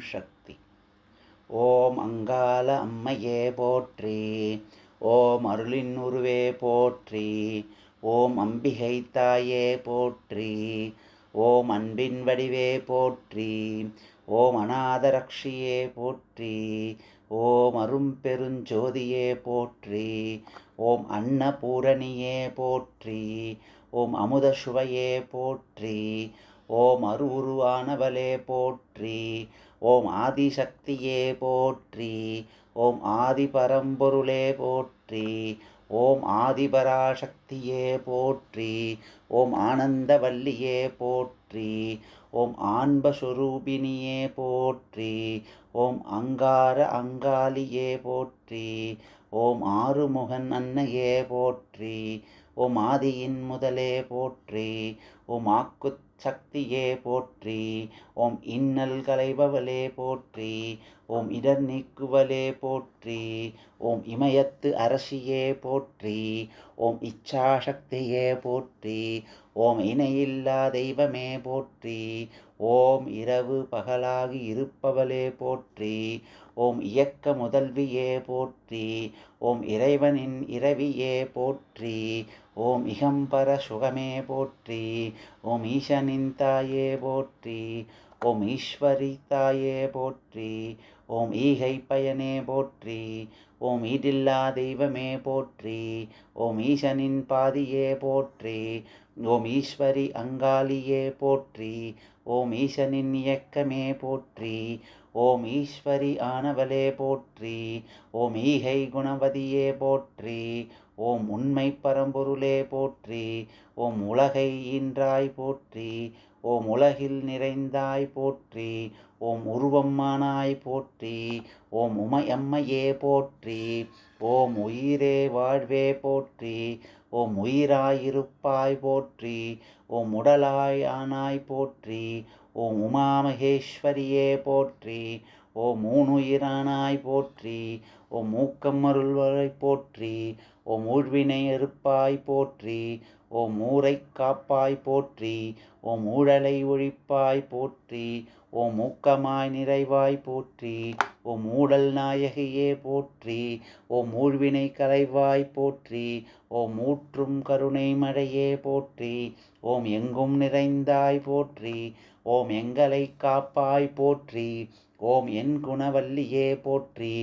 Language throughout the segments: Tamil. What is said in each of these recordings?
சக்தி. ஓம் அங்கால அம்மையே போற்றி. ஓம் அருளின் உருவே போற்றி. ஓம் அம்பிகை தாயே போற்றி. ஓம் அன்பின் வடிவே போற்றி. ஓம் அநாதரக்ஷியே போற்றி. ஓம் அரும்பெருஞ்சோதியே போற்றி. ஓம் அன்னபூரணியே போற்றி. ஓம் அமுத சுவையே போற்றி. ஓம் அரு உருவானவளே போற்றி. ஓம் ஆதிசக்தியே போற்றி ஓம் ஆதி பரம்பொருளே போற்றி ஓம் ஆதிபராசக்தியே போற்றி ஓம் ஆனந்தவல்லியே போற்றி ஓம் ஆன்பஸ்வரூபினியே போற்றி ஓம் அங்கார அங்காளியே போற்றி ஓம் ஆறுமுகன் அன்னையே போற்றி ஓம் ஆதியின் முதலே போற்றி ஓம் ஆக்குத் சக்தியே போற்றி. ஓம் இன்னல் கலைபவளே போற்றி. ஓம் இடர் நீக்குவலே போற்றி. ஓம் இமயத்து அரசியே போற்றி. ஓம் இச்சாசக்தியே போற்றி. ஓம் இணையில்லா தெய்வமே போற்றி. ஓம் இரவு பகலாகி இருப்பவளே போற்றி. ஓம் இயக்க முதல்வியே போற்றி. ஓம் இறைவனின் இரவியே போற்றி. ஓம் இகம்பர சுகமே போற்றி. ஓம் ஈசனின் தாயே போற்றி. ஓம் ஈஸ்வரி தாயே போற்றி ஓம் ஈகை பயனே போற்றி ஓம் ஈடில்லா தெய்வமே போற்றி ஓம் ஈசனின் பாதியே போற்றி ஓம் ஈஸ்வரி அங்காளியே போற்றி ஓம் ஈசனின் இயக்கமே போற்றி ஓம் ஈஸ்வரி ஆனவளே போற்றி ஓம் ஈகை குணவதியே போற்றி ஓம் உண்மை பரம்பொருளே போற்றி ஓம் உலகை ஈன்றாய் போற்றி ஓம் உலகில் நிறைந்தாய் போற்றி ஓம் உருவம்மானாய் போற்றி ஓம் உமையம்மையே போற்றி ஓம் உயிரே வாழ்வே போற்றி ஓம் உயிராயிருப்பாய் போற்றி ஓம் உடலாய் ஆனாய் போற்றி ஓம் உமாமகேஸ்வரியே போற்றி ஓ மூணுயிரானாய் போற்றி ஓ மூக்கம் அருள்வரை போற்றி ஓ மூழ்வினை அறுப்பாய் போற்றி ஓ மூரை காப்பாய் போற்றி ஓ மூழலை ஒழிப்பாய் போற்றி ஓ மூக்கமாய் நிறைவாய் போற்றி ஓ மூடல் நாயகியே போற்றி ஓ மூழ்வினை கலைவாய் போற்றி ஓ மூற்றும் கருணை மழையே போற்றி ஓம் எங்கும் நிறைந்தாய் போற்றி ஓம் எங்களை காப்பாய் போற்றி ஓம் என் குணவல்லியே போற்றி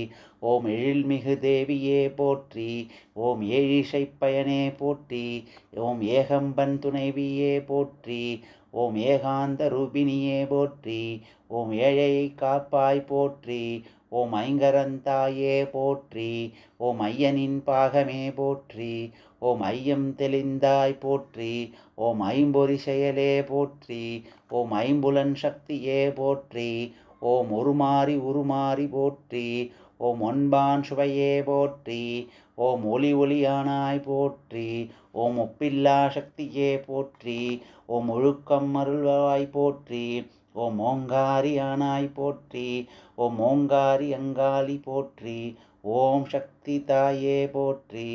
ஓம் எழில்மிகு தேவியே போற்றி ஓம் ஏழிசை பயனே போற்றி ஓம் ஏகம்பன் துணைவியே போற்றி ஓம் ஏகாந்த ரூபிணியே போற்றி ஓம் ஏழையை காப்பாய் போற்றி ஓம் ஐங்கரந்தாயே போற்றி ஓம் ஐயனின் பாகமே போற்றி ஓம் ஐயம் தெளிந்தாய் போற்றி ஓம் ஐம்பொறி செயலே போற்றி ஓம் ஐம்புலன் சக்தியே போற்றி ஓம் உருமாறி உருமாறி போற்றி ஓம் ஒன்பான் சுவையே போற்றி ஓம் ஒளி ஒளியானாய் போற்றி ஓம் ஒப்பில்லா சக்தியே போற்றி ஓம் ஒழுக்கம் அருள்வாய் போற்றி ஓம் ஓங்காரி ஆனாய் போற்றி ஓம் ஓங்காரி அங்காளி போற்றி ஓம் சக்தி தாயே போற்றி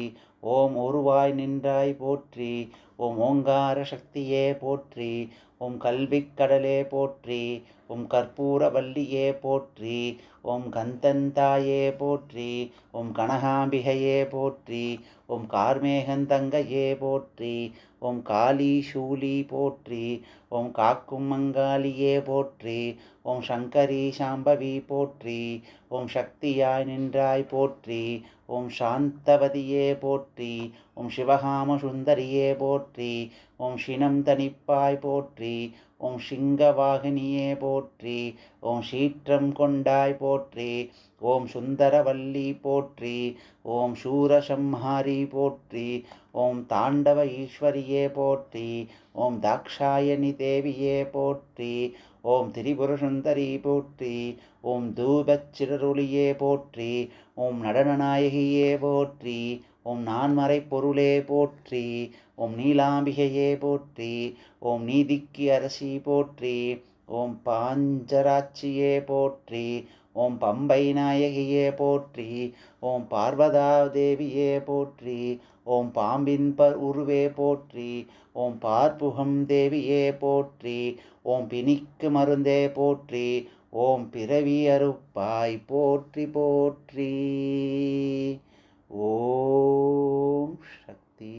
ஓம் ஒருவாய் நின்றாய் போற்றி ஓம் ஓங்கார சக்தியே போற்றி ஓம் கல்விக் கடலே போற்றி ஓம் கற்பூர வல்லியே போற்றி ஓம் கந்தந்தாயே போற்றி ஓம் கனகாம்பிகையே போற்றி ஓம் கார்மேகந்தங்கையே போற்றி ஓம் காளி சூலி போற்றி ஓம் காக்கும் மங்காளியே போற்றி ஓம் சங்கரி சாம்பவி போற்றி ஓம் சக்தியாய் நின்றாய் போற்றி ஓம் சாந்தவதியே போற்றி ஓம் சிவகாம சுந்தரியே போற்றி ஓம் சினம் தனிப்பாய் போற்றி ஓம் சிங்கவாகினியே போற்றி ஓம் சீற்றம் கொண்டாய் போற்றி ஓம் சுந்தரவல்லி போற்றி ஓம் சூரசம்ஹாரி போற்றி ஓம் தாண்டவ ஈஸ்வரியே போற்றி ஓம் தாக்ஷாயணி தேவியே போற்றி ஓம் திரிபுர சுந்தரி போற்றி ஓம் தூபச்சிறருளியே போற்றி ஓம் நடனநாயகியே போற்றி ஓம் நான்மறை பொருளே போற்றி ஓம் நீலாம்பிகையே போற்றி ஓம் நீதிக்கு அரசி போற்றி ஓம் பாஞ்சராட்சியே போற்றி ஓம் பம்பை நாயகியே போற்றி ஓம் பார்வதா தேவியே போற்றி ஓம் பாம்பின் பர் உருவே போற்றி ஓம் பார்ப்புகம் தேவியே போற்றி ஓம் பிணிக்கு மருந்தே போற்றி ஓம் பிறவி அறுப்பாய் போற்றி போற்றி. ஓம் சக்தி